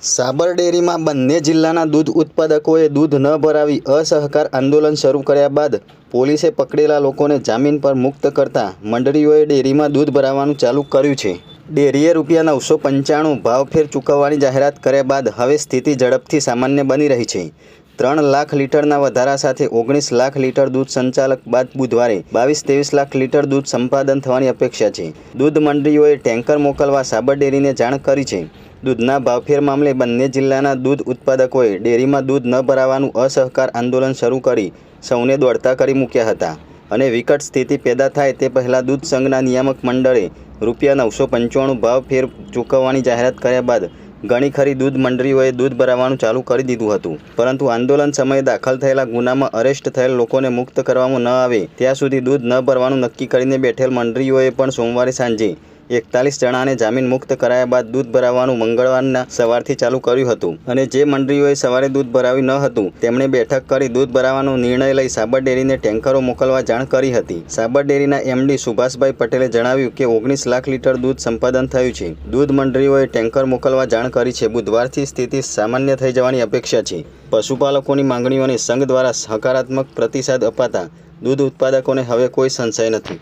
સાબર ડેરીમાં બંને જિલ્લાના દૂધ ઉત્પાદકોએ દૂધ ન ભરાવી અસહકાર આંદોલન શરૂ કર્યા બાદ પોલીસે પકડેલા લોકોને જામીન પર મુક્ત કરતા મંડળીઓએ ડેરીમાં દૂધ ભરાવવાનું ચાલુ કર્યું છે. ડેરીએ રૂપિયા નવસો પંચાણું ભાવફેર ચૂકવવાની જાહેરાત કર્યા બાદ હવે સ્થિતિ ઝડપથી સામાન્ય બની રહી છે. ત્રણ લાખ લીટરના વધારા સાથે ઓગણીસ લાખ લીટર દૂધ સંચાલક બાદ બુધવારે બાવીસ ત્રેવીસ લાખ લીટર દૂધ સંપાદન થવાની અપેક્ષા છે. દૂધ મંડળીઓએ ટેન્કર મોકલવા સાબર ડેરીને જાણ કરી છે. દૂધના ભાવફેર મામલે બંને જિલ્લાના દૂધ ઉત્પાદકોએ ડેરીમાં દૂધ ન ભરાવાનું અસહકાર આંદોલન શરૂ કરી સૌને દોડતા કરી મૂક્યા હતા અને વિકટ સ્થિતિ પેદા થાય તે પહેલાં દૂધ સંઘના નિયામક મંડળે રૂપિયા નવસો પંચાણું ભાવ ફેર ચૂકવવાની જાહેરાત કર્યા બાદ ઘણી ખરી દૂધ મંડળીઓએ દૂધ ભરાવવાનું ચાલુ કરી દીધું હતું. પરંતુ આંદોલન સમયે દાખલ થયેલા ગુનામાં અરેસ્ટ થયેલ લોકોને મુક્ત કરવામાં ન આવે, ત્યાં સુધી દૂધ ન ભરવાનું નક્કી કરીને બેઠેલ મંડળીઓએ પણ સોમવારે સાંજે એકતાલીસ જણાને જામીન મુક્ત કરાયા બાદ દૂધ ભરાવવાનું મંગળવારના સવારથી ચાલુ કર્યું હતું. અને જે મંડળીઓએ સવારે દૂધ ભરાવ્યું ન હતું, તેમણે બેઠક કરી દૂધ ભરાવવાનો નિર્ણય લઈ સાબર ડેરીને ટેન્કરો મોકલવા જાણ કરી હતી. સાબર ડેરીના એમડી સુભાષભાઈ પટેલે જણાવ્યું કે ઓગણીસ લાખ લીટર દૂધ સંપાદન થયું છે. દૂધ મંડળીઓએ ટેન્કર મોકલવા જાણ કરી છે. બુધવારથી સ્થિતિ સામાન્ય થઈ જવાની અપેક્ષા છે. પશુપાલકોની માંગણીઓને સંઘ દ્વારા હકારાત્મક પ્રતિસાદ અપાતા દૂધ ઉત્પાદકોને હવે કોઈ સંશય નથી.